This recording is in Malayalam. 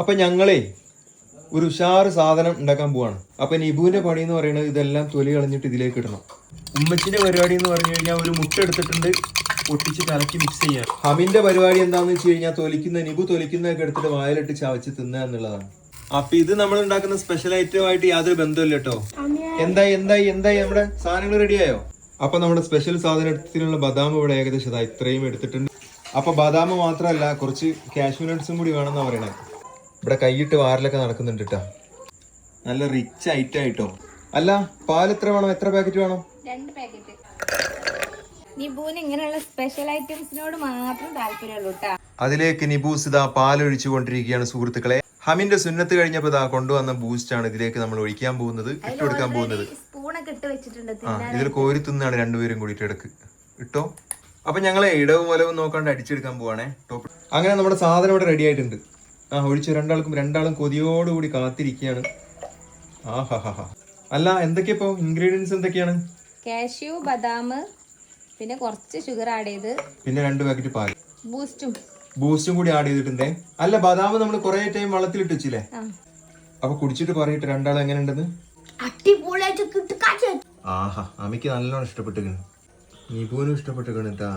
അപ്പൊ ഞങ്ങളേ ഒരു ഉഷാറ് സാധനം ഉണ്ടാക്കാൻ പോവാണ്. അപ്പൊ നിബുവിന്റെ പണി എന്ന് പറയുന്നത് ഇതെല്ലാം തൊലി കളഞ്ഞിട്ട് ഇതിലേക്ക് ഇടണം. ഉമ്മച്ചിന്റെ പരിപാടി എന്ന് പറഞ്ഞു കഴിഞ്ഞാൽ ഒരു മുട്ട എടുത്തിട്ടുണ്ട് പൊട്ടിച്ച് കലക്കി മിക്സ് ചെയ്യാം. ഹമിന്റെ പരിപാടി എന്താണെന്ന് വെച്ച് കഴിഞ്ഞാൽ തൊലിക്കുന്ന നിബു തൊലിക്കുന്നതൊക്കെ എടുത്തിട്ട് വായിലിട്ട് ചവച്ച് തിന്നുക എന്നുള്ളതാണ്. അപ്പൊ ഇത് നമ്മൾ ഉണ്ടാക്കുന്ന സ്പെഷ്യൽ ഐറ്റം ആയിട്ട് യാതൊരു ബന്ധമില്ല കേട്ടോ. എന്തായി എന്തായി എന്തായി? നമ്മുടെ സാധനങ്ങൾ റെഡിയായോ അപ്പൊ നമ്മുടെ സ്പെഷ്യൽ സാധനത്തിനുള്ള ബദാം ഇവിടെ ഏകദേശം ഇത്രയും എടുത്തിട്ടുണ്ട്. അപ്പൊ ബദാം മാത്രമല്ല കുറച്ച് കാഷ്യൂ നട്ട്സും കൂടി വേണമെന്നാ പറയണേ. ഇവിടെ കൈയിട്ട് വാരലൊക്കെ നടക്കുന്നുണ്ട് കേട്ടോ നല്ല റിച്ച് ഐറ്റം ആയിട്ടോ. അല്ല പാൽ എത്ര വേണം? എത്ര പാക്കറ്റ് വേണം? രണ്ട് പാക്കറ്റ് ഇങ്ങനെയുള്ള സ്പെഷ്യൽ ഐറ്റംസിനോട് മാത്രം താല്പര്യമുള്ളൂ കേട്ടാ അതിലേക്ക് നിബൂസ് ഇതാ പാൽ ഒഴിച്ചു കൊണ്ടിരിക്കുകയാണ് സുഹൃത്തുക്കളെ. ഹമിന്റെ സുന്നത്ത് കഴിഞ്ഞപ്പോ ഇതാ കൊണ്ടുവന്ന ബൂസ്റ്റ് ആണ് ഇതിലേക്ക് നമ്മൾ ഒഴിക്കാൻ പോകുന്നത് ഇട്ട് കൊടുക്കാൻ പോകുന്നത്. ആ ഇതിൽ കോരി തിന്നാണ് രണ്ടുപേരും കൂടിയിട്ട് ഇടയ്ക്ക്. ഇട്ടോ? അപ്പൊ ഞങ്ങളെ ഇടവും വലവും നോക്കാണ്ട് അടിച്ചെടുക്കാൻ പോവാണേ. ടോപ്പ്. അങ്ങനെ നമ്മുടെ സാധനം ഇവിടെ റെഡി ആയിട്ടുണ്ട്. ആ ഒഴിച്ചു രണ്ടാൾക്കും രണ്ടാളും കൊതിയോടുകൂടി കാത്തിരിക്കുകയാണ്. ആ ഹാ ഹാ ഹാ. അല്ല എന്തൊക്കെയാ ഇപ്പോ? ഇൻഗ്രീഡിയൻസ് എന്തൊക്കെയാണ്? കാഷ്യൂ ബദാം പിന്നെ കുറച്ച് ഷുഗർ ആഡ് ചെയ്ത് പിന്നെ രണ്ട് പാക്കറ്റ് പാൽ ബൂസ്റ്റും ബൂസ്റ്റും കൂടി ആഡ് ചെയ്തിട്ടുണ്ടേ. അല്ല ബദാം നമ്മൾ കുറെ ടൈം വെള്ളത്തിലിട്ട് വെച്ചില്ലേ? അപ്പൊ കുടിച്ചിട്ട് പറയട്ടെ രണ്ടാളും എങ്ങനെ ഉണ്ടെന്ന് ആഹാ അമ്മയ്ക്ക് നല്ലോണം ഇഷ്ടപ്പെട്ടിരിക്കുന്നു. നിപുവിനും ഇഷ്ടപ്പെട്ടു കേട്ടാ.